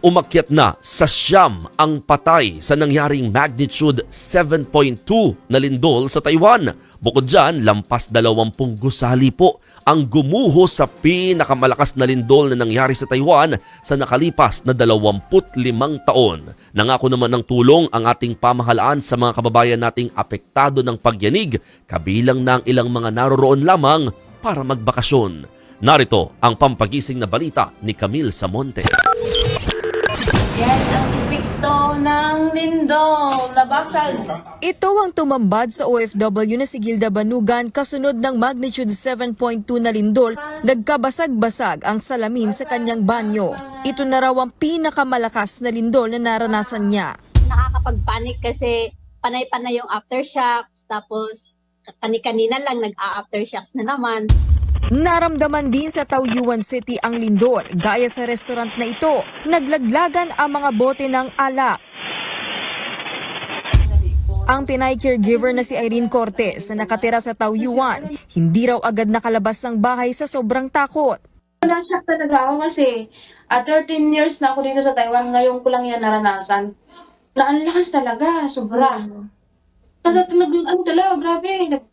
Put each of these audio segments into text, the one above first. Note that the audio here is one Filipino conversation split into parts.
Umakyat na sa siyam ang patay sa nangyaring magnitude 7.2 na lindol sa Taiwan. Bukod dyan, lampas dalawampung gusali po ang gumuho sa pinakamalakas na lindol na nangyari sa Taiwan sa nakalipas na 25 taon. Nangako naman ng tulong ang ating pamahalaan sa mga kababayan nating apektado ng pagyanig, kabilang ng ilang mga naroroon lamang para magbakasyon. Narito ang pampagising na balita ni Camille Samonte. Yan ang epekto ng lindol. Nabasag. Ito ang tumambad sa OFW na si Gilda Banugan kasunod ng magnitude 7.2 na lindol, nagkabasag-basag ang salamin sa kanyang banyo. Ito na raw ang pinakamalakas na lindol na naranasan niya. nakakapag-panic kasi panay-panay yung aftershocks, tapos kani-kanina lang nag-a-aftershocks na naman. Naramdaman din sa Taoyuan City ang lindol, gaya sa restaurant na ito. Naglaglagan ang mga bote ng alak. Ang Pinay caregiver na si Irene Cortez na nakatira sa Taoyuan, hindi raw agad nakalabas ng bahay sa sobrang takot. Na-shock talaga ako kasi at 13 years na ako dito sa Taiwan, ngayon ko lang yan naranasan. Na ang lakas talaga, sobra. Kasi talagang ano talaga, grabe. Nag,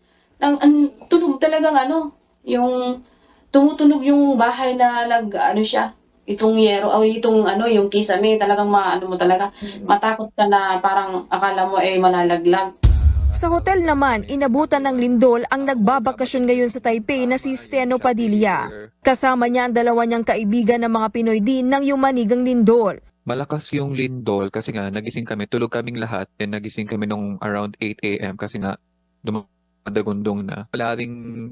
ang, ang, tunog talagang ano, yung tumutunog yung bahay na nag, ano siya, itong yero, o itong ano, yung kisame, talagang ma, ano mo talaga, matakot ka na parang akala mo ay malalaglag. Sa hotel naman, inabutan ng lindol ang nagbabakasyon ngayon sa Taipei na si Steno Padilla. Kasama niya ang dalawa niyang kaibigan ng mga Pinoy din ng Yumanigang Lindol. Malakas yung lindol kasi nga nagising kami, tulog kaming lahat and nagising kami nung around 8 a.m. kasi nga dumadagundong na. Wala ring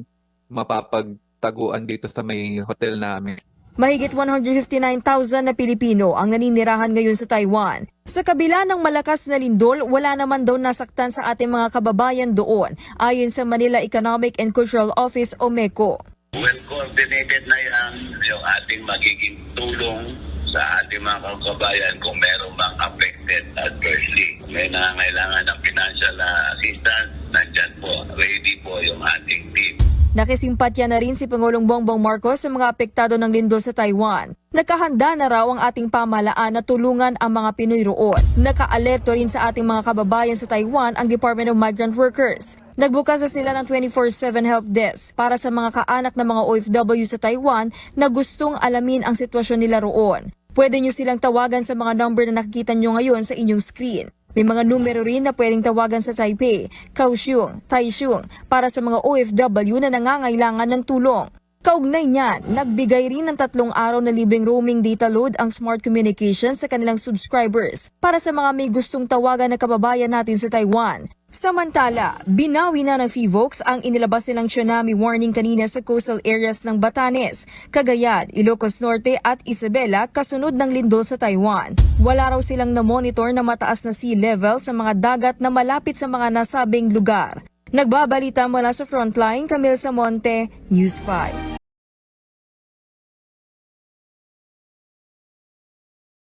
mapapagtaguan dito sa may hotel namin. Mahigit 159,000 na Pilipino ang naninirahan ngayon sa Taiwan. Sa kabila ng malakas na lindol, wala naman daw nasaktan sa ating mga kababayan doon, ayon sa Manila Economic and Cultural Office o MECO. well coordinated na yan yung ating magiging tulong sa ating mga kababayan kung meron mang affected adversely. May nangangailangan ng Nakisimpatya na rin si Pangulong Bongbong Marcos sa mga apektado ng lindol sa Taiwan. Nakahanda na raw ang ating pamahalaan na tulungan ang mga Pinoy roon. Nakaalerto rin sa ating mga kababayan sa Taiwan ang Department of Migrant Workers. Nagbukas na sila ng 24-7 help desk para sa mga kaanak ng mga OFW sa Taiwan na gustong alamin ang sitwasyon nila roon. Pwede nyo silang tawagan sa mga number na nakikita nyo ngayon sa inyong screen. May mga numero rin na pwedeng tawagan sa Taipei, Kaohsiung, Taichung para sa mga OFW na nangangailangan ng tulong. Kaugnay niyan, nagbigay rin ng tatlong araw na libreng roaming data load ang Smart Communications sa kanilang subscribers para sa mga may gustong tawagan na kababayan natin sa Taiwan. Samantala, binawi na ng FIVOX ang inilabas nilang tsunami warning kanina sa coastal areas ng Batanes, Cagayan, Ilocos Norte at Isabela kasunod ng lindol sa Taiwan. Wala raw silang na-monitor na mataas na sea level sa mga dagat na malapit sa mga nasabing lugar. Nagbabalita mula sa Frontline, Camille Samonte, News 5.